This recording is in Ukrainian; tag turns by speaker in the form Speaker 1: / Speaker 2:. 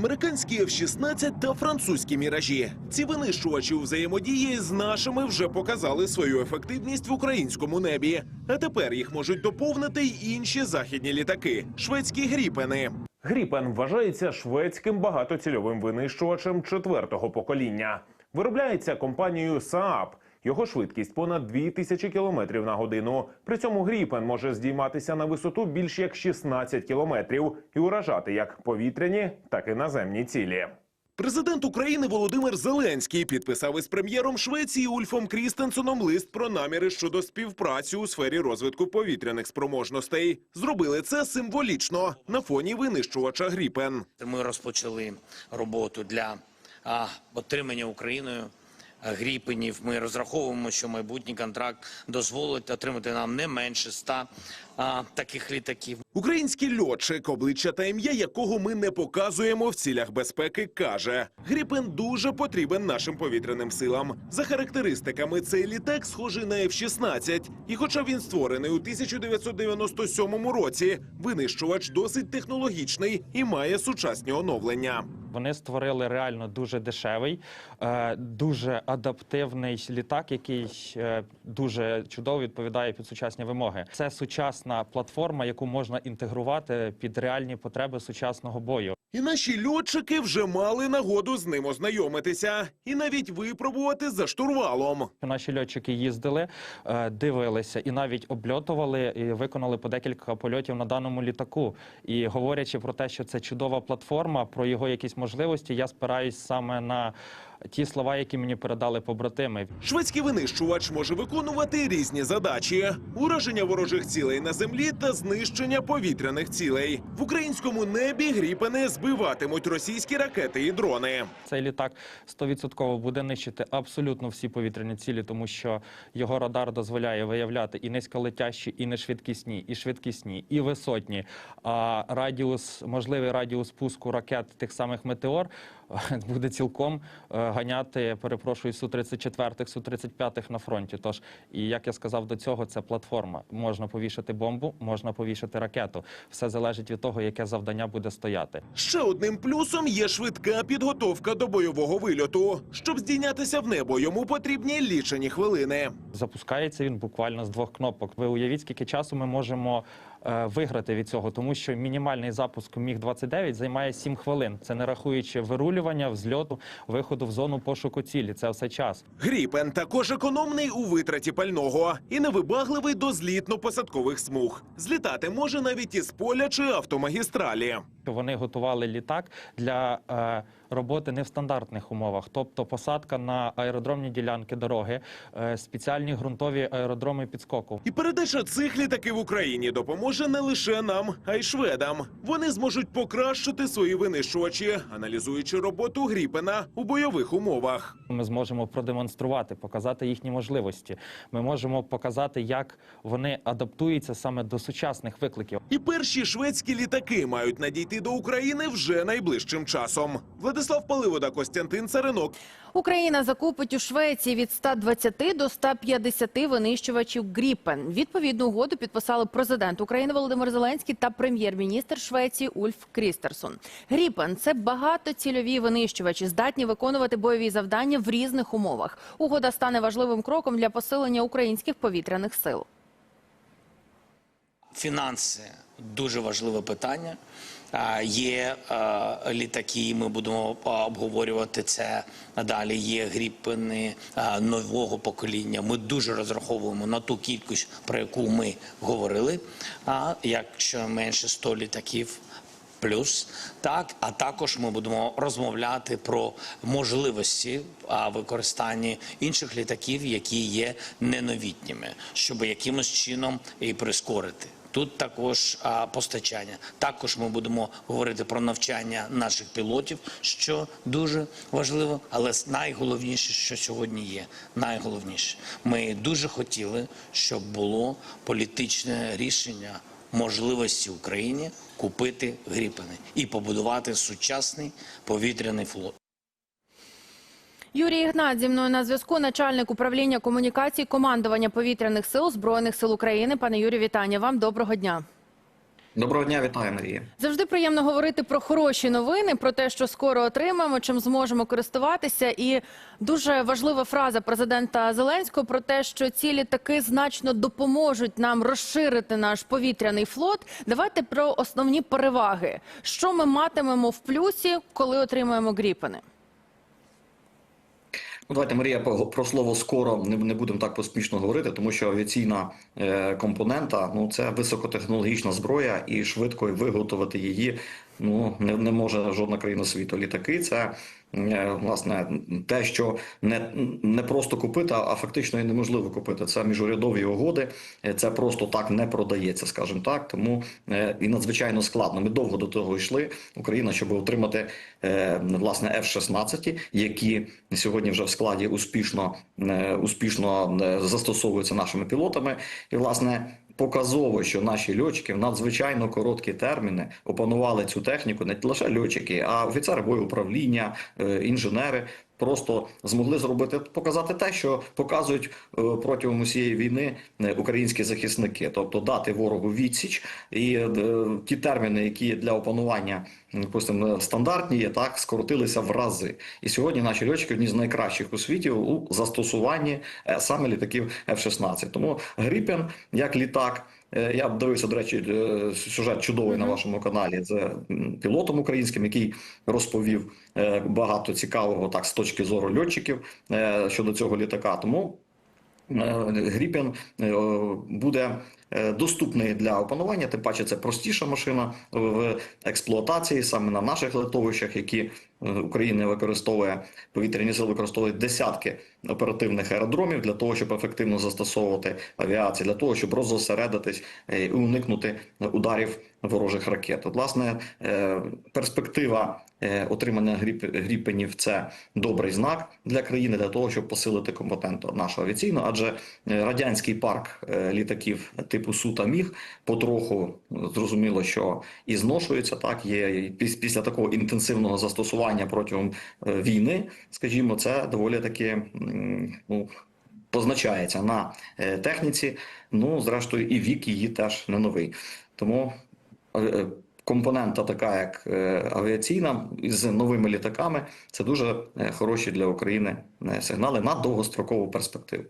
Speaker 1: Американські F-16 та французькі міражі. Ці винищувачі у взаємодії з нашими вже показали свою ефективність в українському небі. А тепер їх можуть доповнити й інші західні літаки шведські гріпени. Гріпен вважається шведським багатоцільовим винищувачем четвертого покоління. Виробляється компанією Saab. Його швидкість понад 2000 км на годину. При цьому Гріпен може здійматися на висоту більш як 16 кілометрів і уражати як повітряні, так і наземні цілі. Президент України Володимир Зеленський підписав із прем'єром Швеції Ульфом Крістенсоном лист про наміри щодо співпраці у сфері розвитку повітряних спроможностей. Зробили це символічно на фоні винищувача Гріпен.
Speaker 2: Ми розпочали роботу для отримання Україною гріпенів. Ми розраховуємо, що майбутній контракт дозволить отримати нам не менше ста а, таких літаків.
Speaker 1: Український льотчик, обличчя та ім'я якого ми не показуємо в цілях безпеки, каже: Гріпен дуже потрібен нашим повітряним силам. За характеристиками, цей літак схожий на F-16. І хоча він створений у 1997 році, винищувач досить технологічний і має сучасні оновлення.
Speaker 3: Вони створили реально дуже дешевий, е, дуже адаптивний літак, який е, дуже чудово відповідає під сучасні вимоги. Це сучасна платформа, яку можна інтегрувати під реальні потреби сучасного бою.
Speaker 1: І наші льотчики вже мали нагоду з ним ознайомитися і навіть випробувати за штурвалом.
Speaker 3: Наші льотчики їздили, е, дивилися і навіть обльотували і виконали по декілька польотів на даному літаку. І говорячи про те, що це чудова платформа, про його якісь можливості, я спираюсь саме на ті слова, які мені передали побратими.
Speaker 1: Шведський винищувач може виконувати різні задачі: ураження ворожих цілей на землі та знищення повітряних цілей. В українському небі гріпени збиватимуть російські ракети і дрони.
Speaker 3: Цей літак 100% буде нищити абсолютно всі повітряні цілі, тому що його радар дозволяє виявляти і низьколетящі, і нешвидкісні, і швидкісні, і висотні. А радіус, можливий радіус пуску ракет тих самих метеор буде цілком е, ганяти, перепрошую, су 34 су 35 на фронті. Тож, і як я сказав до цього, це платформа. Можна повішати бомбу, можна повішати ракету. Все залежить від того, яке завдання буде стояти.
Speaker 1: Ще одним плюсом є швидка підготовка до бойового вильоту. Щоб здійнятися в небо, йому потрібні лічені хвилини.
Speaker 3: Запускається він буквально з двох кнопок. Ви уявіть, скільки часу ми можемо виграти від цього, тому що мінімальний запуск міг 29 займає 7 хвилин. Це не рахуючи вирулювання, взльоту, виходу в зону пошуку цілі. Це все час.
Speaker 1: Гріпен також економний у витраті пального і невибагливий до злітно-посадкових смуг. Злітати може навіть із поля чи автомагістралі.
Speaker 3: Вони готували літак для е, роботи не в стандартних умовах, тобто посадка на аеродромні ділянки дороги, е, спеціальні ґрунтові аеродроми підскоку.
Speaker 1: І передача цих літаків Україні допоможе не лише нам, а й шведам. Вони зможуть покращити свої винищувачі, аналізуючи роботу Гріпена у бойових умовах.
Speaker 3: Ми зможемо продемонструвати, показати їхні можливості. Ми можемо показати, як вони адаптуються саме до сучасних викликів.
Speaker 1: І перші шведські літаки мають надійти до України вже найближчим часом. Владислав Паливода, Костянтин Царинок.
Speaker 4: Україна закупить у Швеції від 120 до 150 винищувачів Гріпен. Відповідну угоду підписали президент України Володимир Зеленський та прем'єр-міністр Швеції Ульф Крістерсон. Гріпен це багатоцільові винищувачі, здатні виконувати бойові завдання в різних умовах. Угода стане важливим кроком для посилення українських повітряних сил.
Speaker 2: Фінанси дуже важливе питання. Є літаки, ми будемо обговорювати це надалі. Є гріпини нового покоління. Ми дуже розраховуємо на ту кількість, про яку ми говорили. А якщо менше 100 літаків. Плюс так, а також ми будемо розмовляти про можливості використання інших літаків, які є неновітніми, щоб якимось чином і прискорити. Тут також а, постачання. Також ми будемо говорити про навчання наших пілотів, що дуже важливо. Але найголовніше, що сьогодні є, найголовніше, ми дуже хотіли, щоб було політичне рішення можливості Україні купити гріпени і побудувати сучасний повітряний флот.
Speaker 4: Юрій Ігнат зі мною на зв'язку, начальник управління комунікацій командування повітряних сил збройних сил України. Пане Юрію, вітання вам. Доброго дня.
Speaker 5: Доброго дня, вітаю, Марія.
Speaker 4: Завжди приємно говорити про хороші новини, про те, що скоро отримаємо, чим зможемо користуватися. І дуже важлива фраза президента Зеленського про те, що ці літаки значно допоможуть нам розширити наш повітряний флот. Давайте про основні переваги. Що ми матимемо в плюсі, коли отримаємо гріпени?
Speaker 5: Ну, давайте, Марія, про, слово скоро не, не будемо так поспішно говорити, тому що авіаційна е, компонента ну це високотехнологічна зброя, і швидко виготовити її ну не, не може жодна країна світу. Літаки це е, власне те, що не, не просто купити, а фактично і неможливо купити. Це міжурядові угоди, це просто так не продається, скажімо так. Тому е, і надзвичайно складно. Ми довго до того йшли. Україна, щоб отримати е, власне F-16, які сьогодні вже в складі успішно успішно застосовуються нашими пілотами, і власне. Показово, що наші льотчики в надзвичайно короткі терміни опанували цю техніку, не лише льотчики, а офіцери боєуправління, управління, інженери просто змогли зробити показати те, що показують е, протягом усієї війни е, українські захисники, тобто дати ворогу відсіч і е, ті терміни, які для опанування допустимо, стандартні є, так скоротилися в рази. І сьогодні наші льотчики одні з найкращих у світі у застосуванні саме літаків F-16. Тому Гріпен як літак. Е, Я дивився, до речі, е, сюжет чудовий на вашому каналі з пілотом українським, який розповів е, багато цікавого так з точки зору льотчиків щодо цього літака. Тому Гріпен буде е, доступний для опанування. Тим паче, це простіша машина в експлуатації саме на наших литовищах, які е, Україна використовує повітряні сили, використовують десятки оперативних аеродромів для того, щоб ефективно застосовувати авіацію, для того, щоб розосередитись е, і уникнути ударів ворожих ракет. От, власне, е, перспектива е, отримання гріп- гріпенів це добрий знак для країни для того, щоб посилити компетенту нашу авіаційну, адже е, радянський парк літаків типу Су та Міг потроху зрозуміло, що і зношується. Так є після такого інтенсивного застосування протягом війни, скажімо, це доволі таки ну. Позначається на техніці, ну зрештою, і вік її теж не новий. Тому компонента, така як е, авіаційна, з новими літаками, це дуже е, хороші для України е, сигнали на довгострокову перспективу.